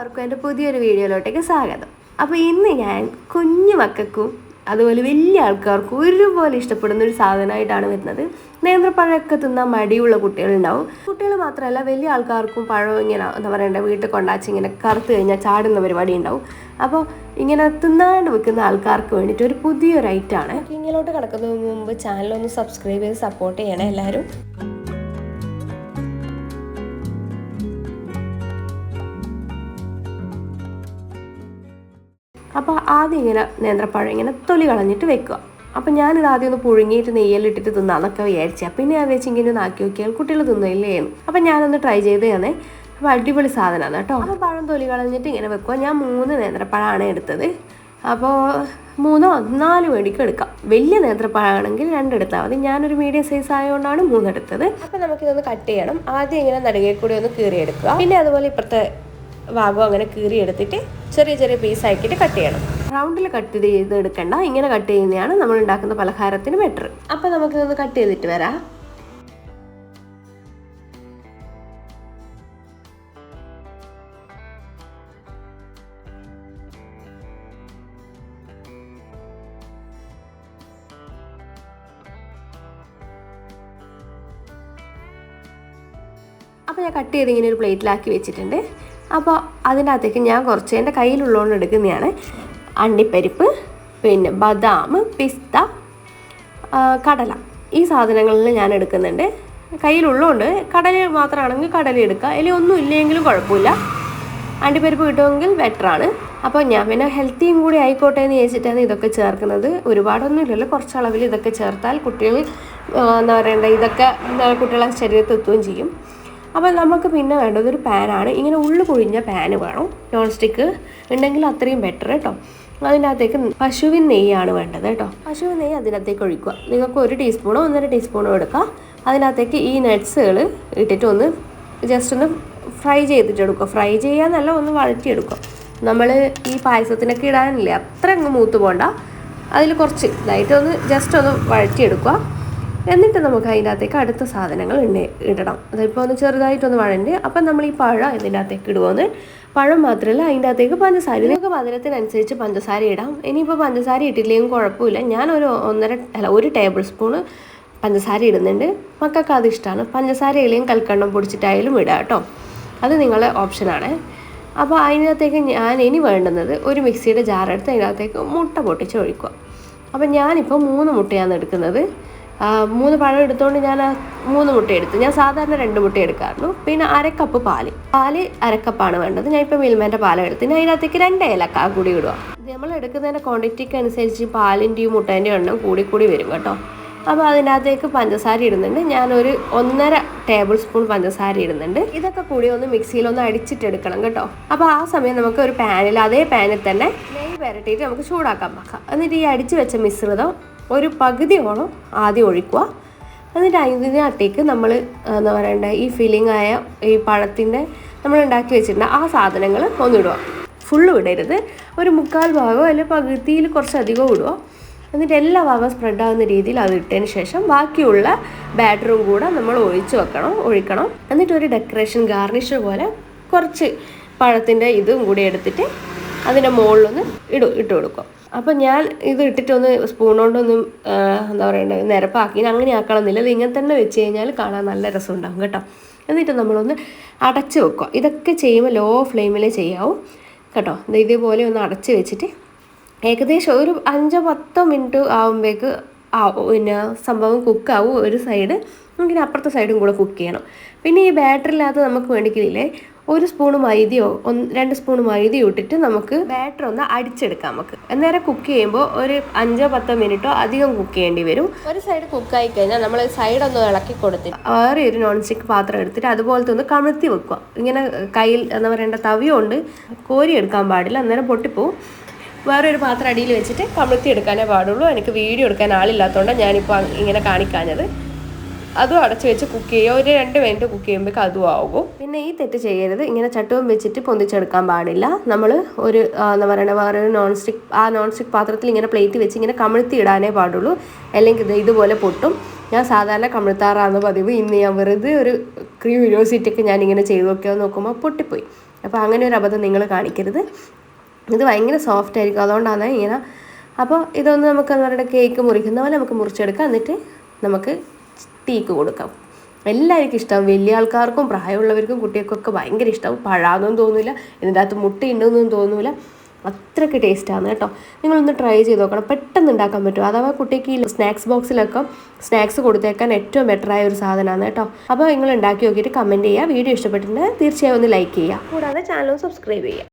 എല്ലാവർക്കും എന്റെ പുതിയൊരു വീഡിയോയിലോട്ടേക്ക് സ്വാഗതം. അപ്പോൾ ഇന്ന് ഞാൻ കുഞ്ഞു മക്കൾക്കും അതുപോലെ വലിയ ആൾക്കാർക്കും ഒരുപോലെ ഇഷ്ടപ്പെടുന്ന ഒരു സാധനമായിട്ടാണ് വരുന്നത്. നേന്ത്രപ്പഴമൊക്കെ തിന്നാൻ മടിയുള്ള കുട്ടികളുണ്ടാവും. കുട്ടികൾ മാത്രമല്ല വലിയ ആൾക്കാർക്കും പഴം ഇങ്ങനെ എന്താ പറയണ്ടേ വീട്ടിൽ കൊണ്ടാച്ച് ഇങ്ങനെ കറുത്ത് കഴിഞ്ഞാൽ ചാടുന്ന പരിപാടി ഉണ്ടാവും. അപ്പോൾ ഇങ്ങനെ തിന്നാണ്ട് വെക്കുന്ന ആൾക്കാർക്ക് വേണ്ടിയിട്ട് ഒരു പുതിയൊരു ഐറ്റമാണ്. ഇങ്ങോട്ട് കിടക്കുന്നതിന് മുമ്പ് ചാനലൊന്ന് സബ്സ്ക്രൈബ് ചെയ്ത് സപ്പോർട്ട് ചെയ്യണം എല്ലാവരും. അപ്പോൾ ആദ്യം ഇങ്ങനെ നേന്ത്രപ്പഴം ഇങ്ങനെ തൊലി കളഞ്ഞിട്ട് വെക്കുക. അപ്പം ഞാനിത് ആദ്യം ഒന്ന് പുഴുങ്ങിയിട്ട് നെയ്യലിട്ടിട്ട് തിന്നാന്നൊക്കെ വിചാരിച്ച. പിന്നെ ഞാൻ വെച്ച് ഇങ്ങനെ ഒന്ന് ആക്കി നോക്കിയാൽ കുട്ടികൾ തിന്നില്ലേ എന്ന് അപ്പം ഞാനൊന്ന് ട്രൈ ചെയ്ത് തന്നെ അപ്പോൾ അടിപൊളി സാധനമാണ് കേട്ടോ. അപ്പോൾ പഴം തൊലി കളഞ്ഞിട്ട് ഇങ്ങനെ വെക്കുക. ഞാൻ മൂന്ന് നേന്ത്രപ്പഴമാണ് എടുത്തത്. അപ്പോൾ മൂന്നോ നാല് വേടിക്ക് എടുക്കാം. വലിയ നേന്ത്രപ്പഴമാണെങ്കിൽ രണ്ടെടുത്താൽ മതി. ഞാനൊരു മീഡിയം സൈസ് ആയതുകൊണ്ടാണ് മൂന്നെടുത്തത്. അപ്പോൾ നമുക്കിതൊന്ന് കട്ട് ചെയ്യണം. ആദ്യം ഇങ്ങനെ നടുകയിൽ കൂടി ഒന്ന് കീറിയെടുക്കുക. പിന്നെ അതുപോലെ ഇപ്പുറത്തെ ഭാഗം അങ്ങനെ കീറി എടുത്തിട്ട് ചെറിയ ചെറിയ പീസ് ആക്കിയിട്ട് കട്ട് ചെയ്യണം. റൗണ്ടിൽ കട്ട് ചെയ്ത് എടുക്കണ്ട. ഇങ്ങനെ കട്ട് ചെയ്യുന്നതാണ് നമ്മൾ ഉണ്ടാക്കുന്ന പലഹാരത്തിന് ബെറ്റർ അപ്പോൾ നമുക്കിതൊന്ന് കട്ട് ചെയ്തിട്ട് വരാം. അപ്പോൾ ഞാൻ കട്ട് ചെയ്ത് ഇങ്ങനെ ഒരു പ്ലേറ്റിലാക്കി വെച്ചിട്ടുണ്ട്. അപ്പോൾ അതിനകത്തേക്ക് ഞാൻ കുറച്ച് എന്റെ കയ്യിലുള്ളതുകൊണ്ട് എടുക്കുന്നതാണ് അണ്ടിപ്പരിപ്പ് പിന്നെ ബദാം പിസ്ത കടല. ഈ സാധനങ്ങളിൽ ഞാൻ എടുക്കുന്നുണ്ട്. കയ്യിലുള്ളതുകൊണ്ട് കടല മാത്രമാണെങ്കിൽ കടല എടുക്കുക. അല്ലെങ്കിൽ ഒന്നും ഇല്ലെങ്കിലും കുഴപ്പമില്ല. അണ്ടിപ്പരിപ്പ് കിട്ടുമെങ്കിൽ ബെറ്ററാണ് അപ്പോൾ ഞാൻ പിന്നെ ഹെൽത്തിയും കൂടി ആയിക്കോട്ടെ എന്ന് ചോദിച്ചിട്ടാണ് ഇതൊക്കെ ചേർക്കുന്നത്. ഒരുപാടൊന്നും ഇല്ലല്ലോ. കുറച്ച് അളവിൽ ഇതൊക്കെ ചേർത്താൽ കുട്ടികൾ എന്താ പറയണ്ട ഇതൊക്കെ കുട്ടികളെ ശരീരത്തെത്തുകയും ചെയ്യും. അപ്പോൾ നമുക്ക് പിന്നെ വേണ്ടത് ഒരു പാനാണ് ഇങ്ങനെ ഉള്ളു പൊഴിഞ്ഞ പാന് വേണം. നോൺ സ്റ്റിക്ക് ഉണ്ടെങ്കിൽ അത്രയും ബെറ്റർ കേട്ടോ അതിന്റെ അകത്തേക്ക് പശുവിൻ നെയ്യാണ് വേണ്ടത് കേട്ടോ പശുവിൻ നെയ്യ് അതിനകത്തേക്ക് ഒഴിക്കുക. നിങ്ങൾക്ക് ഒരു ടീസ്പൂണോ ഒന്നര ടീസ്പൂണോ എടുക്കുക അതിനകത്തേക്ക് ഈ നട്ട്സുകൾ ഇട്ടിട്ട് ഒന്ന് ജസ്റ്റ് ഒന്ന് ഫ്രൈ ചെയ്തിട്ട് എടുക്കുക ഫ്രൈ ചെയ്യാന്നല്ല ഒന്ന് വഴറ്റിയെടുക്കുക. നമ്മൾ ഈ പായസത്തിനൊക്കെ ഇടാനില്ലേ? അത്ര അങ്ങ് മൂത്ത് പോകണ്ട അതിൽ കുറച്ച് ഇതായിട്ട് ഒന്ന് ജസ്റ്റ് ഒന്ന് വഴറ്റിയെടുക്കുക. എന്നിട്ട് നമുക്ക് അതിന്റെ അകത്തേക്ക് അടുത്ത സാധനങ്ങൾ ഇണ്ണ ഇടണം. അതിപ്പോൾ ഒന്ന് ചെറുതായിട്ടൊന്ന് വഴണ്ട്. അപ്പം നമ്മൾ ഈ പഴം ഇതിന്റെ അകത്തേക്ക് ഇടുവോന്ന്. പഴം മാത്രമല്ല അതിന്റെ അകത്തേക്ക് പഞ്ചസാര നിങ്ങൾക്ക് മധുരത്തിനനുസരിച്ച് പഞ്ചസാര ഇടാം. ഇനിയിപ്പോൾ പഞ്ചസാര ഇട്ടില്ലെങ്കിൽ കുഴപ്പമില്ല. ഞാനൊരു ഒന്നര അല്ല ഒരു ടേബിൾ സ്പൂണ് പഞ്ചസാര ഇടുന്നുണ്ട്. മക്കൾക്ക് അത് ഇഷ്ടമാണ് പഞ്ചസാര ഇല്ലെങ്കിൽ കൽക്കണ്ണം പൊടിച്ചിട്ടായാലും ഇടാം കേട്ടോ. അത് നിങ്ങളെ ഓപ്ഷനാണ്. അപ്പോൾ അതിനകത്തേക്ക് ഞാൻ ഇനി വേണ്ടുന്നത് ഒരു മിക്സിയുടെ ജാറെടുത്ത് അതിനകത്തേക്ക് മുട്ട പൊട്ടിച്ച് ഒഴിക്കുക. അപ്പം ഞാനിപ്പോൾ മൂന്ന് മുട്ടയാണ് എടുക്കുന്നത്. മൂന്ന് പഴം എടുത്തുകൊണ്ട് ഞാൻ മൂന്ന് മുട്ട എടുത്തു. ഞാൻ സാധാരണ രണ്ട് മുട്ട എടുക്കാറുള്ളൂ. പിന്നെ അരക്കപ്പ് പാൽ. പാൽ അരക്കപ്പാണ് വേണ്ടത്. ഞാൻ ഇപ്പോൾ മിൽമേന്റെ പാലം എടുത്ത് ഞാൻ അതിനകത്തേക്ക് രണ്ട് ഏലക്ക കൂടി ഇടുക. നമ്മൾ എടുക്കുന്നതിന്റെ ക്വാണ്ടിറ്റിക്ക് അനുസരിച്ച് പാലിന്റെയും മുട്ടേന്റെയും എണ്ണം കൂടി കൂടി വരും കേട്ടോ. അപ്പോൾ അതിനകത്തേക്ക് പഞ്ചസാര ഇടുന്നുണ്ട്. ഞാനൊരു ഒന്നര ടേബിൾ സ്പൂൺ പഞ്ചസാര ഇടുന്നുണ്ട്. ഇതൊക്കെ കൂടി ഒന്ന് മിക്സിയിൽ ഒന്ന് അടിച്ചിട്ടെടുക്കണം കേട്ടോ. അപ്പോൾ ആ സമയം നമുക്ക് ഒരു പാനിൽ അതേ പാനിൽ തന്നെ നെയ്യ് പുരട്ടിയിട്ട് നമുക്ക് ചൂടാക്കാൻ വെക്കാം. എന്നിട്ട് ഈ അടിച്ച് വെച്ച മിശ്രിതം ഒരു പകുതിയോളം ആദ്യം ഒഴിക്കുക. എന്നിട്ട് അതിനകത്തേക്ക് നമ്മൾ എന്താ പറയണ്ട ഈ ഫില്ലിംഗ് ആയ ഈ പഴത്തിന്റെ നമ്മൾ ഉണ്ടാക്കി വെച്ചിട്ടുണ്ട് ആ സാധനങ്ങൾ ഒന്നിടുക ഫുള്ള് വിടരുത് ഒരു മുക്കാൽ ഭാഗമോ അല്ലെങ്കിൽ പകുതിയിൽ കുറച്ചധികം ഇടുക. എന്നിട്ട് എല്ലാ ഭാഗവും സ്പ്രെഡ് ആകുന്ന രീതിയിൽ അത് ഇട്ടതിന് ശേഷം ബാക്കിയുള്ള ബാറ്ററും കൂടെ നമ്മൾ ഒഴിച്ചു വെക്കണം ഒഴിക്കണം. എന്നിട്ട് ഒരു ഡെക്കറേഷൻ ഗാർണിഷ് പോലെ കുറച്ച് പഴത്തിന്റെ ഇതും കൂടി എടുത്തിട്ട് അതിന്റെ മുകളിലൊന്ന് ഇടും ഇട്ട് കൊടുക്കും അപ്പോൾ ഞാൻ ഇത് ഇട്ടിട്ടൊന്ന് സ്പൂൺ കൊണ്ടൊന്നും എന്താ പറയണ്ടത് നിരപ്പാക്കി. അങ്ങനെ ആക്കണമെന്നില്ല. ഇത് ഇങ്ങനെ തന്നെ വെച്ച് കഴിഞ്ഞാൽ കാണാൻ നല്ല രസം ഉണ്ടാകും കേട്ടോ. എന്നിട്ട് നമ്മളൊന്ന് അടച്ച് വെക്കുക. ഇതൊക്കെ ചെയ്യുമ്പോൾ ലോ ഫ്ലെയിമിൽ ചെയ്യാവും കേട്ടോ. ഇത് ഇതേപോലെ ഒന്ന് അടച്ച് വെച്ചിട്ട് ഏകദേശം ഒരു അഞ്ചോ പത്തോ മിനിറ്റ് ആകുമ്പോഴേക്ക് ആ പിന്നെ സംഭവം കുക്കാവും ഒരു സൈഡ് ഇങ്ങനെ അപ്പുറത്തെ സൈഡും കൂടെ കുക്ക് ചെയ്യണം. പിന്നെ ഈ ബാറ്ററില്ലാത്ത നമുക്ക് വേണ്ടിക്കില്ലേ ഒരു സ്പൂൺ മൈദയോ ഒന്ന് രണ്ട് സ്പൂൺ മൈദയോ ഇട്ടിട്ട് നമുക്ക് ബാറ്റർ ഒന്ന് അടിച്ചെടുക്കാം നമുക്ക്. അന്നേരം കുക്ക് ചെയ്യുമ്പോൾ ഒരു അഞ്ചോ പത്തോ മിനിറ്റോ അധികം കുക്ക് ചെയ്യേണ്ടി വരും. ഒരു സൈഡ് കുക്കായി കഴിഞ്ഞാൽ നമ്മൾ സൈഡ് ഒന്ന് ഇളക്കി കൊടുത്തിട്ട് വേറെ ഒരു നോൺ സ്റ്റിക്ക് പാത്രം എടുത്തിട്ട് അതുപോലത്തെ ഒന്ന് കമഴ്ത്തി വെക്കുക. ഇങ്ങനെ കയ്യിൽ എന്താ പറയേണ്ട തവിയുണ്ട്. കോരി എടുക്കാൻ പാടില്ല. അന്നേരം പൊട്ടിപ്പോവും. വേറെ ഒരു പാത്രം അടിയിൽ വെച്ചിട്ട് കമിഴ്ത്തി എടുക്കാനേ പാടുള്ളൂ. എനിക്ക് വീഡിയോ എടുക്കാൻ ആളില്ലാത്തതുകൊണ്ടാണ് ഞാനിപ്പോൾ ഇങ്ങനെ കാണിക്കാഞ്ഞത്. അതും അടച്ചു വെച്ച് കുക്ക് ചെയ്യുക. ഒരു രണ്ട് മിനിറ്റ് കുക്ക് ചെയ്യുമ്പോഴേക്കും അതും ആകും. പിന്നെ ഈ തെറ്റ് ചെയ്യരുത്. ഇങ്ങനെ ചട്ടവും വെച്ചിട്ട് പൊന്തിച്ചെടുക്കാൻ പാടില്ല. നമ്മൾ ഒരു എന്താ പറയുക വേറെ ഒരു നോൺ സ്റ്റിക്ക് ആ നോൺ സ്റ്റിക്ക് പാത്രത്തിൽ ഇങ്ങനെ പ്ലേറ്റ് വെച്ച് ഇങ്ങനെ കമിഴ്ത്തി ഇടാനേ പാടുള്ളൂ. അല്ലെങ്കിൽ ഇത് ഇതുപോലെ പൊട്ടും. ഞാൻ സാധാരണ കമിഴ്ത്താറാണ് പതിവ്. ഇന്ന് ഞാൻ വെറുതെ ഒരു ക്യൂരിയോസിറ്റിക്ക് ഞാനിങ്ങനെ ചെയ്ത് നോക്കിയാൽ നോക്കുമ്പോൾ പൊട്ടിപ്പോയി. അപ്പോൾ അങ്ങനെ ഒരു അബദ്ധം നിങ്ങൾ കാണിക്കരുത്. ഇത് ഭയങ്കര സോഫ്റ്റ് ആയിരിക്കും. അതുകൊണ്ടാണ് ഇങ്ങനെ അപ്പോൾ ഇതൊന്ന് നമുക്ക് അവരുടെ കേക്ക് മുറിക്കുന്ന പോലെ നമുക്ക് മുറിച്ചെടുക്കാം. എന്നിട്ട് നമുക്ക് തീക്ക് കൊടുക്കാം. എല്ലാവർക്കും ഇഷ്ടം. വലിയ ആൾക്കാർക്കും പ്രായമുള്ളവർക്കും കുട്ടികൾക്കൊക്കെ ഭയങ്കര ഇഷ്ടം. പഴാന്നും തോന്നില്ല ഇതിന്റെ അകത്ത് മുട്ടയുണ്ടെന്നും തോന്നില്ല അത്രയ്ക്ക് ടേസ്റ്റാണ് കേട്ടോ. നിങ്ങളൊന്ന് ട്രൈ ചെയ്ത് നോക്കണം. പെട്ടെന്ന് ഉണ്ടാക്കാൻ പറ്റും അഥവാ കുട്ടിക്ക് ഈ സ്നാക്സ് ബോക്സിലൊക്കെ സ്നാക്സ് കൊടുത്തേക്കാൻ ഏറ്റവും ബെറ്ററായ ഒരു സാധനമാണ് കേട്ടോ. അപ്പോൾ നിങ്ങൾ ഉണ്ടാക്കി നോക്കിയിട്ട് കമന്റ് ചെയ്യുക. വീഡിയോ ഇഷ്ടപ്പെട്ടിട്ടുണ്ടെങ്കിൽ തീർച്ചയായും ഒന്ന് ലൈക്ക് ചെയ്യുക. കൂടാതെ ചാനലും സബ്സ്ക്രൈബ് ചെയ്യുക.